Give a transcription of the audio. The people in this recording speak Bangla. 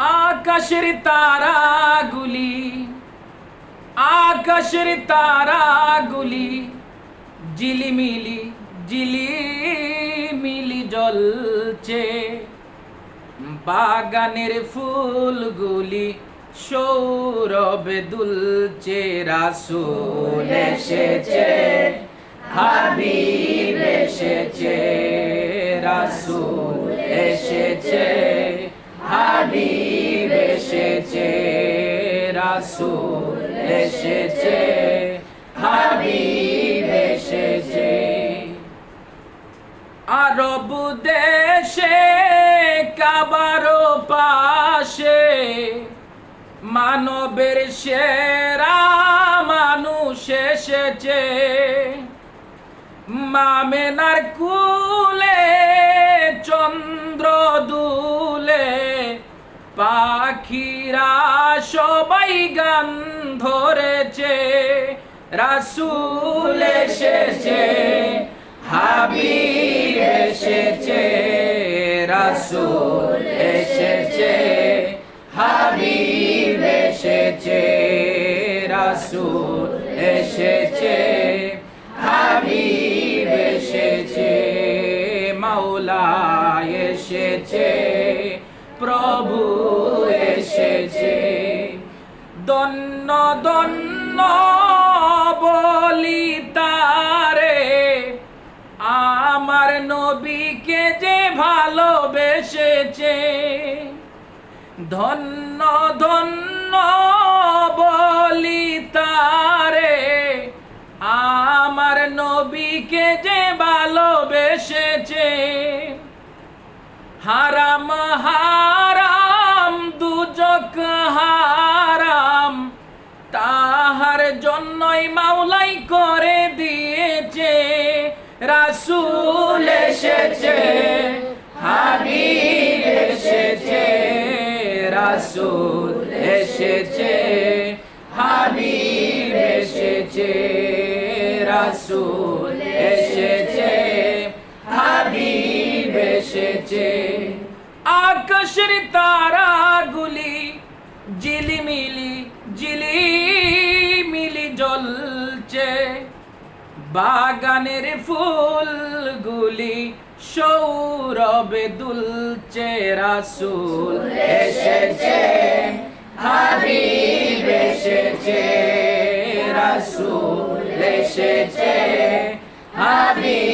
আকাশের তারাগুলি আকাশের তারাগুলি জিলিমিলি জিলিমিলি জ্বলছে। বাগানের ফুলগুলি সৌরভে দুলছে, রাসুল এসেছে, হাবিব এসেছে, রাসুল এসেছে। এসেছে, হাবিব এসেছে। আরব দেশে কাবারো পাশে, মানবের সেরা মানুষ এসেছে। মামেনার কুলে, চন্দ্র দুলে, পাখিরা সবাই গান ধরেছে, রাসুল এসেছে, হাবিব এসেছে, রাসুল এসেছে, হাবিব এসেছে, রাসুল এসেছে, হাবিব এসেছে, মাওলা এসেছে, প্রভু এসেছে। দন্ন দন্ন বলি তারে, আমার নবীকে যে ভালোবেসেছে। ধন্য ধন্য বলি তারে, আমার নবীকে যে ভালোবেসেছে। হারাম হারাম রাসুল এসেছে হাবিব এসেছে রাসুল এসেছে হাবিব এসেছে রাসুল এসেছে হাবিব এসেছে। আকাশের তারাগুলি বাগানের ফুলগুলি সৌরবে দুলছে রাসুল। এসেছে হাবিব এসেছে রাসুল এসেছে হাবিব।